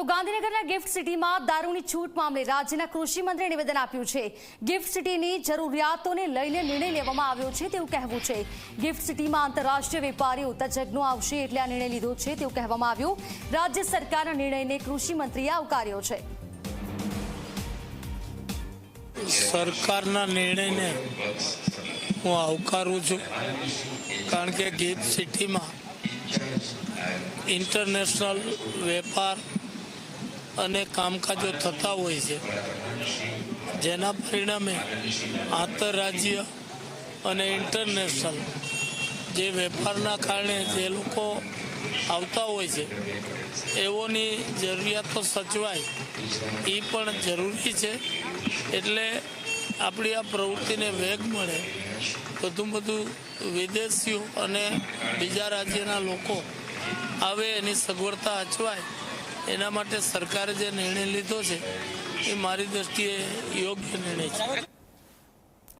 તો ગાંધીનગરના ગિફ્ટ સિટીમાં દારૂની છૂટ મામલે રાજ્યના કૃષિ મંત્રીએ નિવેદન આપ્યું છે. ગિફ્ટ સિટીની જરૂરિયાતોને લઈને નિર્ણય લેવામાં આવ્યો છે તેવું કહેવું છે. ગિફ્ટ સિટીમાં આંતરરાષ્ટ્રીય વેપારીઓ તજજ્ઞો આવશે એટલે આ નિર્ણય લીધો છે તેવું કહેવામાં આવ્યું. રાજ્ય સરકારના નિર્ણયને કૃષિ મંત્રીએ આવકાર્યો છે. સરકારના નિર્ણયને હું આવકારું છું કારણ કે ગિફ્ટ સિટીમાં ઇન્ટરનેશનલ વેપાર અને કામકાજો થતા હોય છે. જેના પરિણામે આંતરરાજ્ય અને ઇન્ટરનેશનલ જે વેપારના કારણે જે લોકો આવતા હોય છે, એઓની જરૂરિયાતો સચવાય એ પણ જરૂરી છે. એટલે આપણી આ પ્રવૃત્તિને વેગ મળે વધુ બધું વિદેશીઓ અને બીજા રાજ્યના લોકો આવે એની સગવડતા અચવાય એના માટે સરકારે જે નિર્ણય લીધો છે એ મારી દ્રષ્ટિએ યોગ્ય નિર્ણય છે.